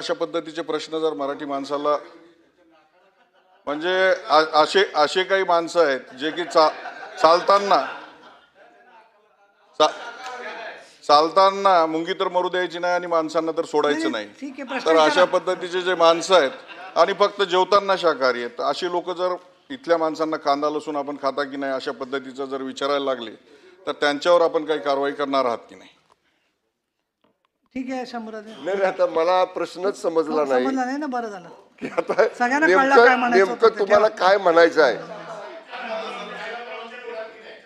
अशा पद्धतीचे प्रश्न जर मराठी माणसाला म्हणजे असे असे काही माणसं आहेत जे की चा चालताना चा- चालताना मुंगी तर मरू द्यायची नाही आणि माणसांना तर सोडायचं नाही, तर अशा. पद्धतीचे जे माणसं आहेत आणि फक्त जेवताना शाकाहारी आहेत अशी लोक जर इथल्या माणसांना कांदा लसून आपण खाता की नाही अशा पद्धतीचं जर विचारायला लागले तर त्यांच्यावर आपण काही कारवाई करणार आहात की नाही ठीक आहे शंभराजे नाही नाही, आता मला प्रश्नच समजला नाही. समजलं नाही ना बरं झालं. की आता सगळ्यांना कळलं काय नेमकं म्हणायचं होतं नेमकं ते तुम्हाला काय म्हणायचं आहे?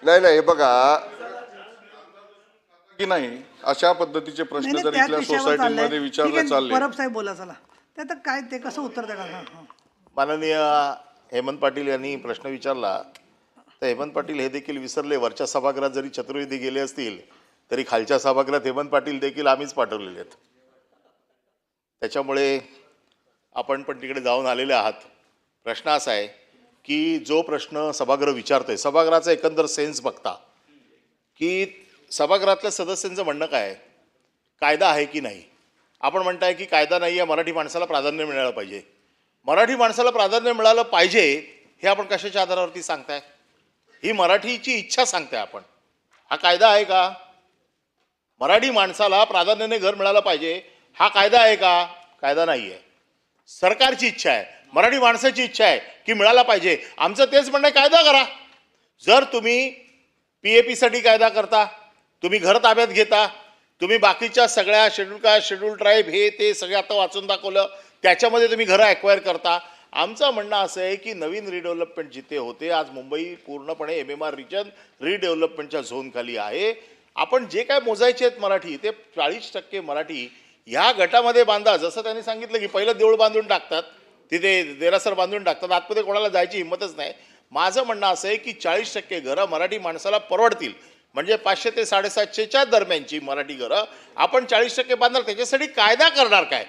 नाही नाही हे बघा. की नाही अशा पद्धतीचे प्रश्न नाही, जर त्याच इथल्या विषयावर सोसायटीमध्ये. विचारले आहे, चालले. परब साहेब बोला चला. ते आता काय ते कसं उत्तर द्या का माननीय हेमंत पाटील यांनी प्रश्न विचारला. तर हेमंत पाटील हे देखील विसरले. वरच्या सभागृहात जरी चतुर्वेदी गेले असतील तरी खालच्या सभागृहात हेमंत पाटील देखील आम्हीच पाठवलेले आहेत. त्याच्यामुळे आपण पण तिकडे जाऊन आलेले आहात. प्रश्न असा आहे की जो प्रश्न सभागृह विचारतोय सभागृहाचा एकंदर सेन्स बघता की सभागृहातल्या सदस्यांचं म्हणणं काय कायदा आहे की नाही? आपण म्हणताय की कायदा नाही आहे मराठी माणसाला प्राधान्य मिळालं पाहिजे. मराठी माणसाला प्राधान्य मिळालं पाहिजे हे आपण कशाच्या आधारावरती सांगताय? ही मराठीची इच्छा सांगताय आपण. हा कायदा आहे का? मराठी माणसाला प्राधान्याने घर मिळालं पाहिजे. हा कायदा आहे का? कायदा नाही आहे सरकारची इच्छा आहे. मराठी माणसाची इच्छा आहे की मिळाला पाहिजे. आमचं तेच म्हणणं आहे, कायदा करा. जर तुम्ही पी ए पीसाठी कायदा करता तुम्ही घर ताब्यात घेता तुम्ही बाकीच्या सगळ्या शेड्यूल कास्ट शेड्यूल ट्राईब हे ते सगळे आता वाचून दाखवलं त्याच्यामध्ये तुम्ही घरं ॲक्वायर करता. आमचं म्हणणं असं आहे की नवीन रिडेव्हलपमेंट जिथे होते आज मुंबई पूर्णपणे एम एम आर रिजन रिडेव्हलपमेंटच्या झोनखाली आहे. आपण जे काय मोजायचे आहेत मराठी ते चाळीस टक्के मराठी ह्या गटामध्ये बांधा. जसं त्यांनी सांगितलं की पहिलं देऊळ बांधून टाकतात तिथे देरासर बांधून टाकतात आतमध्ये कोणाला जायची हिंमतच नाही. माझं म्हणणं असं आहे की चाळीस टक्के घरं मराठी माणसाला परवडतील. म्हणजे पाचशे ते साडेसातशेच्या दरम्यानची मराठी घरं. आपण चाळीस टक्के बांधणार त्याच्यासाठी कायदा करणार काय?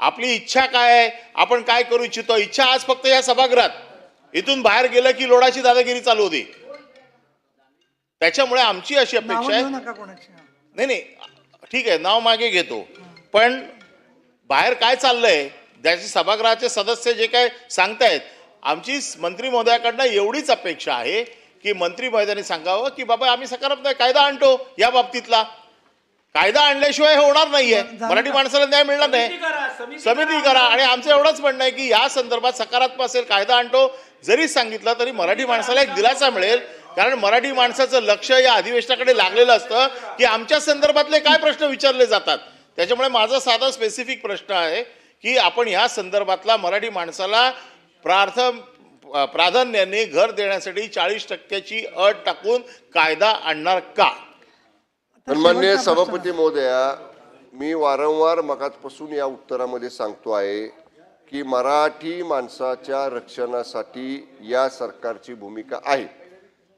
आपली इच्छा काय आहे? आपण काय करू इच्छितो? इच्छा आज फक्त या सभागृहात. इथून बाहेर गेलं की लोडाची दादागिरी चालू होती. त्याच्यामुळे आमची अशी अपेक्षा आहे. नाही नाही ठीक आहे नाव मागे घेतो. पण बाहेर काय चाललंय ज्याचे सभागृहाचे सदस्य जे काय सांगतायत आमची मंत्री महोदयाकडनं एवढीच अपेक्षा आहे की मंत्री महोदयांनी सांगावं की बाबा आम्ही सकारात्मक कायदा आणतो या बाबतीतला. कायदा आणल्याशिवाय हे होणार नाहीये. मराठी माणसाला न्याय मिळणार नाही. समिती करा. आणि आमचं एवढंच म्हणणं आहे की या संदर्भात सकारात्मक असेल कायदा आणतो. जरी सांगितलं तरी मराठी माणसाला एक दिलासा मिळेल. कारण मराठी माणसाचं लक्ष या अधिवेशनाकडे लागलेलं असतं की आमच्या संदर्भातले काय प्रश्न विचारले जातात. त्याच्यामुळे माझा साधा स्पेसिफिक प्रश्न आहे की आपण ह्या संदर्भातला मराठी माणसाला प्रार्थ प्राधान्याने घर देण्यासाठी चाळीस टक्क्याची अट टाकून कायदा आणणार का? सन्मान्य सभापती महोदया मी वारंवार मगाचपासून या उत्तरामध्ये सांगतो आहे की मराठी माणसाच्या रक्षणासाठी या सरकारची भूमिका आहे.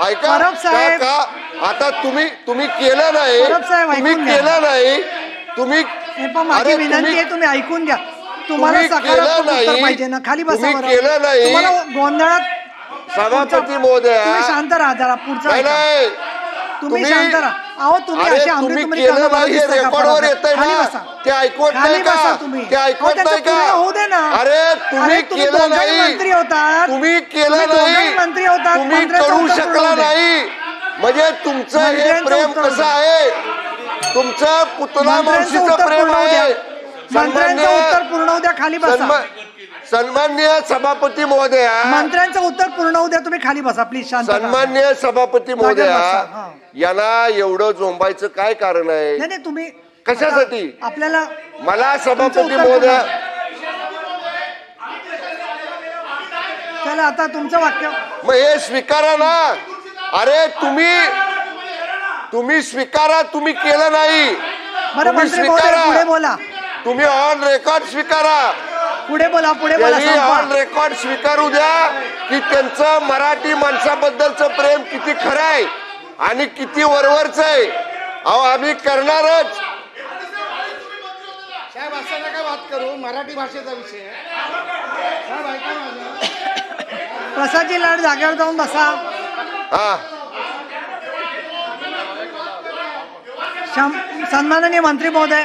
ऐका परब साहेब. का आता तुम्ही तुम्ही केलं नाही परब साहेब, तुम्ही ऐकून घ्या. केलं नाही तुम्ही हे पण माझी अरे विनंती तुम्ही- आहे तुम्ही ऐकून घ्या तुम्हाला तुम्ही केलं सकारात्मक उत्तर नाही. पाहिजे ना खाली बसा तुम्ही बरं. केलं नाही. तुम्हाला गोंधळात सभापती पुढचा- महोदया. तुम्ही शांत राहा जरा पुढचा नाही ऐका. नाही तुम्ही तुम्ही- शांत राहा. अहो तुम्ही अरे अशी तुम्ही अमृतमणी केलं नाही हे का रेकॉर्डवर परत? येतंय खाली ना. बसा. ते ऐकवत खाली नाही का? तुम्ही. ते अहो, ऐकवत त्याचं नाही पूर्ण का होऊ दे ना. अरे तुम्ही केलं दोघंही नाही. मंत्री होतात. तुम्ही केलं दोघंही नाही. मंत्री होतात. तुम्ही मंत्र्याचं करू उत्तर शकला पूर्ण होऊ दे. नाही. म्हणजे तुमचं हे मंत्र्यांचं प्रेम उत्तर कसं होऊ आहे? तुमचं पुतला मंत्र्यांचं मावशीचं उत्तर प्रेम पूर्ण होऊ द्या. आहे. मंत्र्यांचं उत्तर पूर्ण होऊ द्या खाली बसा सन्मा- सन्माननीय सभापती महोदया मंत्र्यांचं उत्तर पूर्ण होऊ द्या तुम्ही खाली बसा प्लीज शांत राहा. सन्मान्य सभापती बसा, महोदया हा. यांना एवढं झोंबायचं काय कारण आहे नाही नाही तुम्ही कशासाठी? आता आपल्याला मला सभापती उत्तर महोदया चला आता तुमचं वाक्य मग हे स्वीकारा ना अरे तुम्ही तुम्ही स्वीकारा तुम्ही केलं नाही बरं तुम्ही मंत्री महोदय स्वीकारा. पुढे बोला तुम्ही ऑन रेकॉर्ड स्वीकारा. पुढे बोला पुढे बोला त्यांनी ऑन संपवा. रेकॉर्ड स्वीकारू द्या की त्यांचं मराठी माणसाबद्दलचं प्रेम किती खरं आहे आणि किती वरवरच आहे. अहो आम्ही करणारच. साहेब असं नका बात करू. मराठी भाषेचा विषय आहे. साहेब ऐका माझं प्रसादजी लाड जागेवर जाऊन बसा. हा. सन्माननीय मंत्री महोदय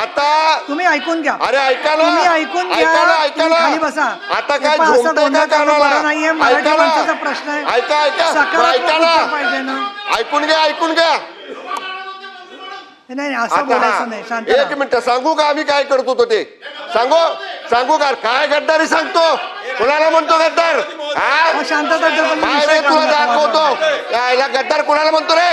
आता तुम्ही ऐकून घ्या. अरे ऐका ना. तुम्ही ऐकून घ्या. तुम्ही खाली बसा. आता काय असं का कानाला? नाहीये? मराठी. माणसाचा प्रश्न आहे. ऐका ऐका. मग सकारात्मक ऐका उत्तर पाहिजे ना. ना ऐकून घ्या ऐकून घ्या. नाही नाही असं आता बोलायचं नाही. हा, शांत एक राहा. मिनिट सांगू का आम्ही काय करतो तो ते? सांगू? सांगू का? काय गद्दारी सांगतो? कुणाला म्हणतो गद्दार? हा? शांतता जर काय विषय तुला. दाखवतो. यायला गद्दार कुणाला म्हणतो रे?